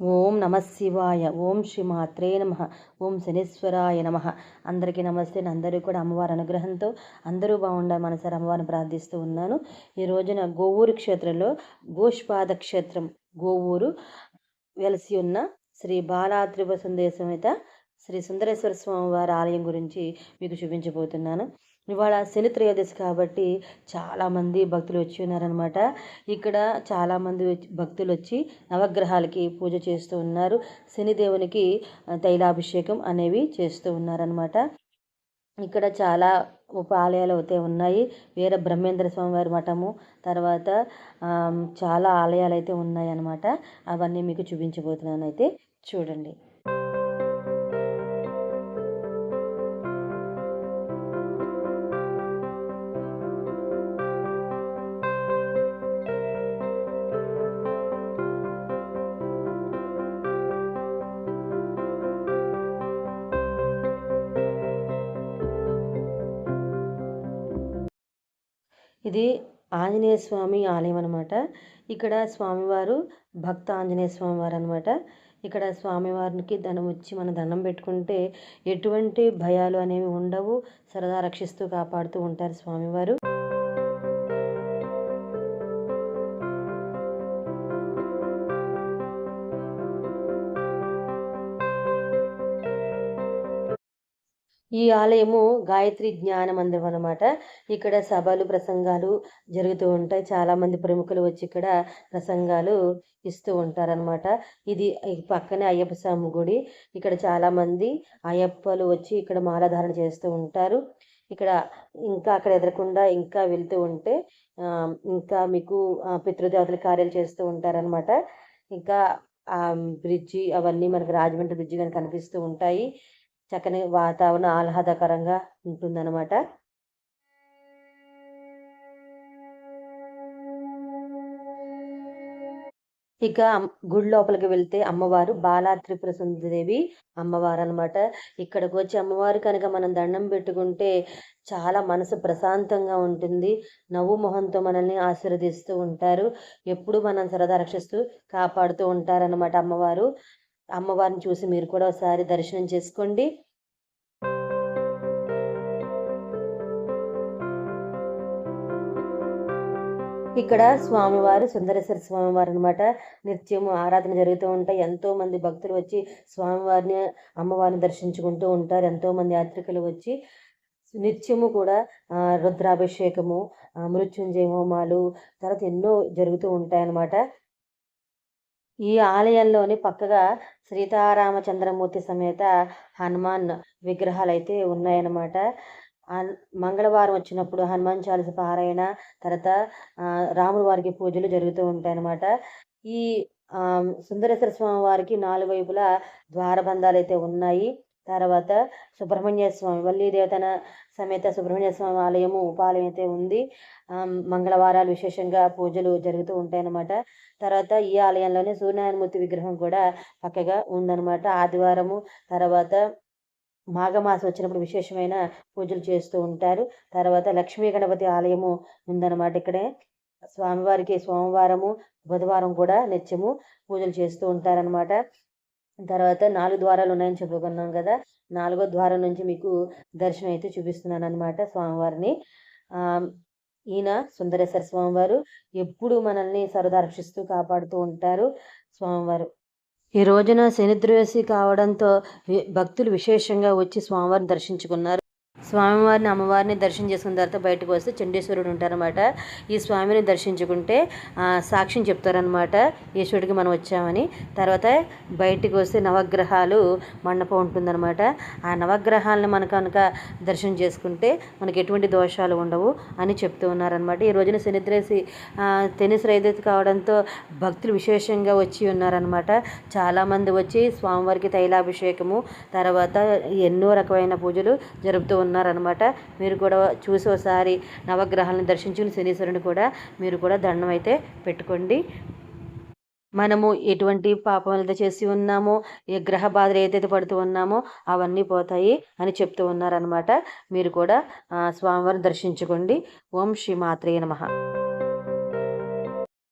ఓం నమ శివాయ ఓం శ్రీ మాత్రే నమ ఓం శనీశ్వరాయ నమ. అందరికీ నమస్తే అందరూ కూడా అమ్మవారి అనుగ్రహంతో అందరూ బాగుండాలి మనసారి అమ్మవారిని ప్రార్థిస్తూ ఉన్నాను. ఈ రోజున గోవూరు క్షేత్రంలో గోష్పాద క్షేత్రం గోవూరు వెలసి ఉన్న శ్రీ బాలాత్రిప సందేశమిత శ్రీ సుందరేశ్వర స్వామి వారి ఆలయం గురించి మీకు చూపించబోతున్నాను. ఇవాళ శని త్రయోదశి కాబట్టి చాలామంది భక్తులు వచ్చి ఉన్నారనమాట ఇక్కడ చాలామంది భక్తులు వచ్చి నవగ్రహాలకి పూజ చేస్తూ ఉన్నారు. శనిదేవునికి తైలాభిషేకం అనేవి చేస్తూ ఉన్నారనమాట ఇక్కడ చాలా ఉపాలయాలు అయితే ఉన్నాయి. వీర బ్రహ్మేంద్ర స్వామి వారి మఠము తర్వాత చాలా ఆలయాలు అయితే ఉన్నాయన్నమాట. అవన్నీ మీకు చూపించబోతున్నాను అయితే చూడండి. ఇది ఆంజనేయ స్వామి ఆలయం అనమాట ఇక్కడ స్వామివారు భక్త ఆంజనేయ స్వామి వారు అనమాట ఇక్కడ స్వామివారికి దండం వచ్చి మన దండం పెట్టుకుంటే ఎటువంటి భయాలు అనేవి ఉండవు. సరదా రక్షిస్తూ కాపాడుతూ ఉంటారు స్వామివారు. ఈ ఆలయము గాయత్రి జ్ఞాన మందిరం అనమాట ఇక్కడ సభలు ప్రసంగాలు జరుగుతూ ఉంటాయి. చాలామంది ప్రముఖులు వచ్చి ఇక్కడ ప్రసంగాలు ఇస్తూ ఉంటారనమాట ఇది పక్కనే అయ్యప్ప స్వామి గుడి. ఇక్కడ చాలామంది అయ్యప్పలు వచ్చి ఇక్కడ మాలధారణ చేస్తూ ఉంటారు. ఇక్కడ ఇంకా అక్కడ ఎదరకుండా ఇంకా వెళ్తూ ఉంటే ఇంకా మీకు పితృదేవతల కార్యాలు చేస్తూ ఉంటారనమాట ఇంకా బ్రిడ్జి అవన్నీ మనకు రాజమండ్రి బ్రిడ్జి కానీ కనిపిస్తూ ఉంటాయి. చక్కని వాతావరణం ఆహ్లాదకరంగా ఉంటుందన్నమాట. ఇక గుడి లోపలికి వెళ్తే అమ్మవారు బాలా త్రిపుర సుందరదేవి అమ్మవారు అనమాట ఇక్కడికి వచ్చి అమ్మవారు కనుక మనం దండం పెట్టుకుంటే చాలా మనసు ప్రశాంతంగా ఉంటుంది. నవ్వు మొహంతో మనల్ని ఆశీర్వదిస్తూ ఉంటారు. ఎప్పుడు మనం సరదా రక్షిస్తూ కాపాడుతూ ఉంటారనమాట అమ్మవారు. అమ్మవారిని చూసి మీరు కూడా ఒకసారి దర్శనం చేసుకోండి. ఇక్కడ స్వామివారు సుందరేశ్వర స్వామివారు అనమాట నిత్యము ఆరాధన జరుగుతూ ఉంటాయి. ఎంతో మంది భక్తులు వచ్చి స్వామివారిని అమ్మవారిని దర్శించుకుంటూ ఉంటారు. ఎంతో మంది యాత్రికులు వచ్చి నిత్యము కూడా రుద్రాభిషేకము మృత్యుంజయ హోమాలు తర్వాత ఎన్నో జరుగుతూ ఉంటాయన్నమాట. ఈ ఆలయంలోని పక్కగా సీతారామచంద్రమూర్తి సమేత హనుమాన్ విగ్రహాలు అయితే ఉన్నాయన్నమాట. మంగళవారం వచ్చినప్పుడు హనుమాన్ చాలీస పారాయణ తర్వాత రాముల వారికి పూజలు జరుగుతూ ఉంటాయన్నమాట. ఈ సుందరేశ్వర స్వామి వారికి నాలుగు వైపులా ద్వారబంధాలు అయితే ఉన్నాయి. తర్వాత సుబ్రహ్మణ్య స్వామి వల్లి దేవతన సమేత సుబ్రహ్మణ్య స్వామి ఆలయము ఉపాలయం అయితే ఉంది. మంగళవారాలు విశేషంగా పూజలు జరుగుతూ ఉంటాయన్నమాట. తర్వాత ఈ ఆలయంలోనే సూర్యనారాయణమూర్తి విగ్రహం కూడా పక్కగా ఉందన్నమాట. ఆదివారము తర్వాత మాఘమాసం వచ్చినప్పుడు విశేషమైన పూజలు చేస్తూ ఉంటారు. తర్వాత లక్ష్మీ గణపతి ఆలయము ఉందన్నమాట ఇక్కడే. స్వామివారికి సోమవారము బుధవారం కూడా నిత్యము పూజలు చేస్తూ ఉంటారనమాట తర్వాత నాలుగు ద్వారాలు ఉన్నాయని చెప్పుకున్నాం కదా. నాలుగో ద్వారం నుంచి మీకు దర్శనం అయితే చూపిస్తున్నాను అనమాట స్వామివారిని ఈయన సుందరేశ్వర స్వామివారు ఎప్పుడు మనల్ని సరదా రక్షిస్తూ కాపాడుతూ ఉంటారు స్వామివారు. ఈ రోజున శనిద్రోసి కావడంతో భక్తులు విశేషంగా వచ్చి స్వామివారిని దర్శించుకున్నారు. స్వామివారిని అమ్మవారిని దర్శనం చేసుకున్న తర్వాత బయటకు వస్తే చండేశ్వరుడు ఉంటారనమాట ఈ స్వామిని దర్శించుకుంటే సాక్ష్యం చెప్తారనమాట ఈశ్వరుడికి మనం వచ్చామని. తర్వాత బయటకు వస్తే నవగ్రహాలు మండపం ఉంటుందన్నమాట. ఆ నవగ్రహాలను మనం కనుక దర్శనం చేసుకుంటే మనకి ఎటువంటి దోషాలు ఉండవు అని చెప్తూ ఉన్నారనమాట ఈ రోజున శనిద్రేసి తెనిసి రైదైతే కావడంతో భక్తులు విశేషంగా వచ్చి ఉన్నారనమాట చాలామంది వచ్చి స్వామివారికి తైలాభిషేకము తర్వాత ఎన్నో రకమైన పూజలు జరుపుతూ ఉన్నారనమాట మీరు కూడా చూసి ఒకసారి నవగ్రహాలను దర్శించుకుని శనీశ్వరుని కూడా మీరు కూడా దండం అయితే పెట్టుకోండి. మనము ఎటువంటి పాపములతో చేసి ఉన్నామో ఏ గ్రహ బాధలు ఏదైతే పడుతూ ఉన్నామో అవన్నీ పోతాయి అని చెప్తూ ఉన్నారనమాట మీరు కూడా స్వామివారిని దర్శించుకోండి. ఓం శ్రీ మాత్రే నమ.